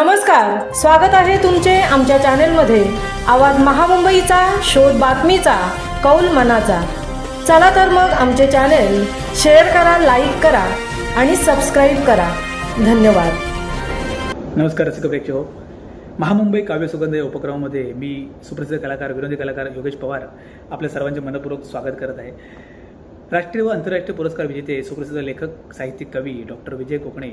नमस्कार स्वागत आहे तुमचे आमच्या चॅनेलमध्ये. आवाज महामुंबईचा शोध बातमीचा कौल मनाचा. चला तर मग आमचे चॅनेल शेअर करा लाईक करा आणि सबस्क्राईब करा. धन्यवाद. नमस्कार रसिक प्रेक्षक हो. महामुंबई काव्यसुगंध या उपक्रमामध्ये मी सुप्रसिद्ध कलाकार विनोदी कलाकार योगेश पवार आपल्या सर्वांचे मनपूर्वक स्वागत करत आहे. राष्ट्रीय व आंतरराष्ट्रीय पुरस्कार विजेते सुप्रसिद्ध लेखक साहित्यिक कवी डॉक्टर विजय कोकणे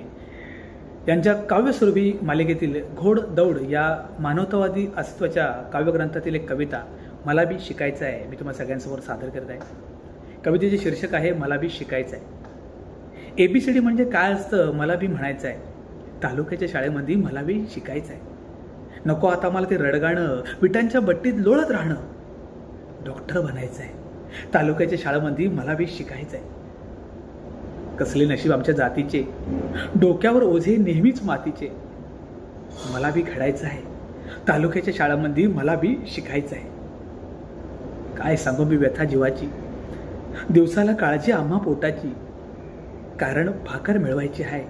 यांच्या काव्यस्वरूपी मालिकेतील घोड दौड या मानवतावादी अस्तित्वाच्या काव्यग्रंथातील एक कविता मला बी शिकायचं आहे. मी तुम्हाला सगळ्यांसमोर सादर करत आहे. कवितेचे शीर्षक आहे मला बी शिकायचं आहे. ए बी सी डी म्हणजे काय असतं मला बी म्हणायचं आहे. तालुक्याच्या शाळेमध्ये मला बी शिकायचं आहे. नको आता मला ते रडगाणं विटांच्या बट्टीत लोळत राहणं. डॉक्टर बनायचं आहे. तालुक्याच्या शाळेमध्ये मला बी शिकायचं आहे. कसले नशीब आमच्या जातीचे? डोक्यावर ओझे नेहमीच मातीचे. मला बी घडायचं आहे. तालुक्याच्या शाळांमध्ये मला बी शिकायचं आहे. काय सांगू मी व्यथा जीवाची? दिवसाला काळजी आम्हा पोटाची. कारण भाकर मिळवायची आहे.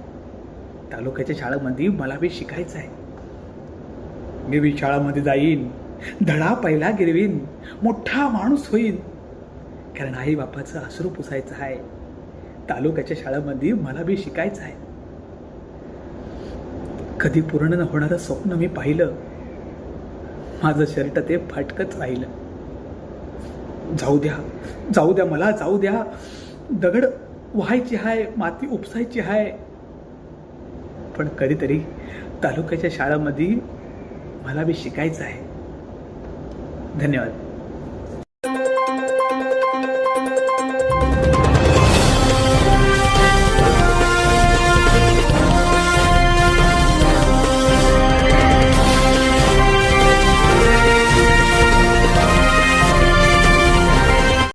तालुक्याच्या शाळेमध्ये मला बी शिकायचं आहे. मी बी शाळामध्ये जाईन. धडा पहिला गिरवीन. मोठा माणूस होईन. कारण आई बापाचं हसरू पुसायचं आहे. तालुक्याच्या शाळेमध्ये मला बी शिकायचं आहे. कधी पूर्ण न होणारं स्वप्न मी पाहिलं माझं शर्ट ते फाटकच राहिलं. जाऊ द्या जाऊ द्या मला जाऊ द्या. दगड व्हायची आहे माती उपसायची आहे पण कधीतरी तालुक्याच्या शाळेमध्ये मला बी शिकायचं आहे. धन्यवाद.